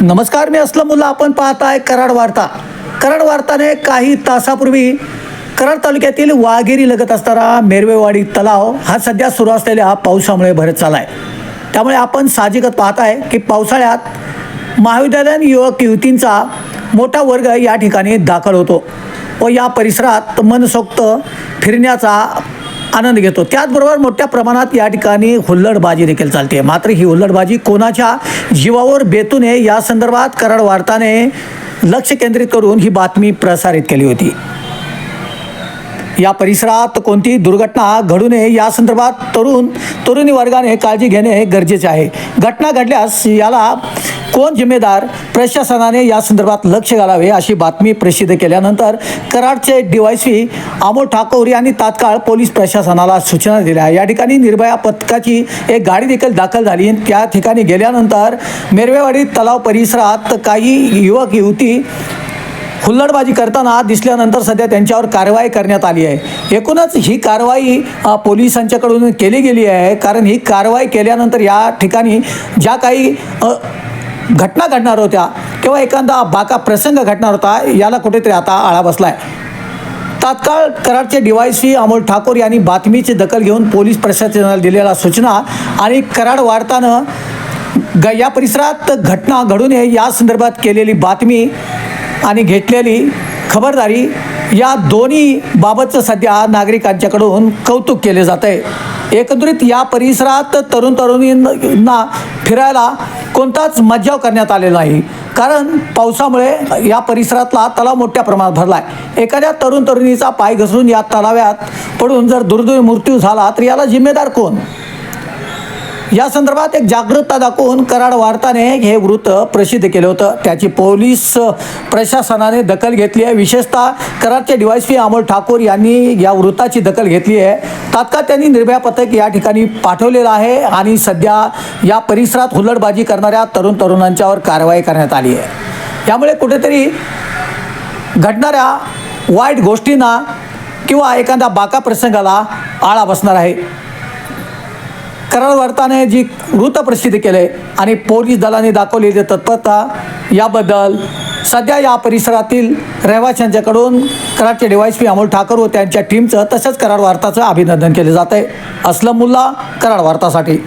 नमस्कार मी असलं मुलं. आपण पाहताय कराड वार्ता. कराड वार्ताने काही तासापूर्वी कराड तालुक्यातील वाघेरी लगत असणारा मेरवेवाडी तलाव हा सध्या सुरू असलेल्या पावसामुळे भरत चालला आहे त्यामुळे आपण साहजिकच पाहताय की पावसाळ्यात महाविद्यालयीन युवक युवतींचा मोठा वर्ग या ठिकाणी दाखल होतो व या परिसरात मनसोक्त फिरण्याचा आनंद घेतो. त्याचबरोबर मोठ्या प्रमाणात या ठिकाणी हुल्लडबाजी देखील चालते मात्र ही हुल्लडबाजी कोणाच्या जीवावर बेतू नये या संदर्भात कराड वार्ताने लक्ष केंद्रित करून ही बातमी प्रसारित केली होती. या परिसरात कोणतीही दुर्घटना घडू नये या संदर्भात तरुण तरुणी वर्गाने काळजी घेणे गरजेचे आहे. घटना घडल्यास याला कोण जिम्मेदार प्रशासनाने या संदर्भात लक्ष घालावे अशी बातमी प्रसिद्ध केल्यानंतर कराडचे डीवायसी अमोल ठाकूर यांनी तात्काळ पोलीस प्रशासनाला सूचना दिल्या. या ठिकाणी निर्भया पथकाची एक गाडी देखील दाखल झाली. त्या ठिकाणी गेल्यानंतर मेरवेवाडी तलाव परिसरात काही युवक युवती हुल्लडबाजी करताना दिसल्यानंतर सध्या त्यांच्यावर कारवाई करण्यात आली आहे. एकूणच ही कारवाई पोलिसांच्याकडून केली गेली आहे. कारण ही कारवाई केल्यानंतर या ठिकाणी ज्या काही घटना घडणार होत्या किंवा एखादा बाका प्रसंग घडणार होता याला कुठेतरी आता आळा बसला आहे तात्काळ कराडचे डीवायसी अमोल ठाकूर यांनी बातमीची दखल घेऊन पोलीस प्रशासनाला दिलेल्या सूचना आणि कराड वार्तानं ग या परिसरात घटना घडू नये या संदर्भात केलेली बातमी आणि घेतलेली खबरदारी या दोन्ही बाबतचं सध्या नागरिकांच्याकडून कौतुक केले जात आहे एकंदरीत या परिसरात तरुण तरुणींना फिरायला कोणताच मज्जाव करण्यात आलेला नाही. कारण पावसामुळे या परिसरातला तलाव मोठ्या प्रमाणात भरला आहे एखाद्या तरुण तरुणीचा पाय घसरून या तलाव्यात पडून जर दुर्दैवी मृत्यू झाला तर याला जिम्मेदार कोण? या संदर्भात एक जागरूकता दाखवून कराड वार्ताने हे वृत्त प्रसिद्ध केलं होतं. त्याची पोलीस प्रशासनाने दखल घेतली आहे. विशेषतः कराडचे डीवायसी अमोल ठाकूर यांनी या वृत्ताची दखल घेतली आहे. तात्काळ त्यांनी निर्भया पथक या ठिकाणी पाठवलेलं आहे आणि सध्या या परिसरात हुल्लडबाजी करणाऱ्या तरुण तरुणांच्यावर कारवाई करण्यात आली आहे. यामुळे कुठेतरी घडणाऱ्या वाईट गोष्टींना किंवा एखाद्या बाका प्रसंगाला आळा बसणार आहे. कराड वार्ताने जी वृत्त प्रसिद्ध केले आणि पोलीस दलाने दाखवलेली तत्परता याबद्दल सध्या या परिसरातील रहिवाशांच्याकडून कराडचे डीवायसपी अमोल ठाकूर व त्यांच्या टीमचं तसंच कराड वार्ताचं अभिनंदन केले जात. आहे असलम मुल्ला कराड वार्तासाठी